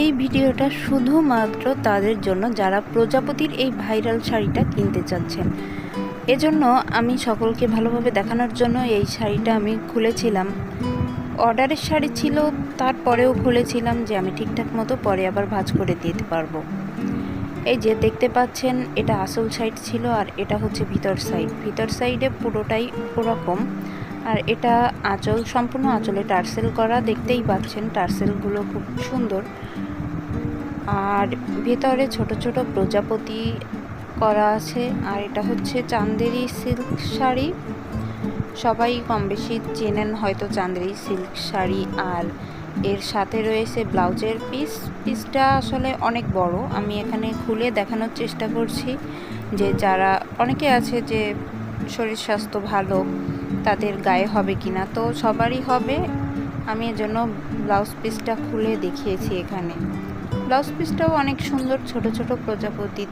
এই ভিডিওটা শুধুমাত্র তাদের জন্য যারা প্রজাপতির এই ভাইরাল শাড়িটা কিনতে চাচ্ছেন। এজন্য আমি সকলকে ভালোভাবে দেখানোর জন্য এই শাড়িটা আমি খুলেছিলাম। অর্ডারের শাড়ি ছিল, তারপরেও খুলেছিলাম যে আমি ঠিকঠাক মতো পরে আবার ভাঁজ করে দিতে পারব। এই যে দেখতে পাচ্ছেন, এটা আসল সাইড ছিল আর এটা হচ্ছে ভিতর সাইড ভিতর সাইডে পুরোটাই ওরকম। আর এটা আঁচল, সম্পূর্ণ আঁচলে টার্সেল করা, দেখতেই পাচ্ছেন টার্সেলগুলো খুব সুন্দর। আর ভেতরে ছোট ছোট প্রজাপতি করা আছে, আর এটা হচ্ছে চান্দেরি সিল্ক শাড়ি। সবাই কম বেশি চেনেন হয়তো চান্দেরি সিল্ক শাড়ি, আর এর সাথে রয়েছে ব্লাউজের পিস। পিসটা আসলে অনেক বড়, আমি এখানে খুলে দেখানোর চেষ্টা করছি যে যারা, অনেকে আছে যে শরীর স্বাস্থ্য ভালো তাদের গায়ে হবে কি না তো সবারই হবে। আমি এজন্য ব্লাউজ পিসটা খুলে দেখিয়েছি এখানে। ব্লাউজ পিসটাও অনেক সুন্দর, ছোট ছোট প্রজাপতি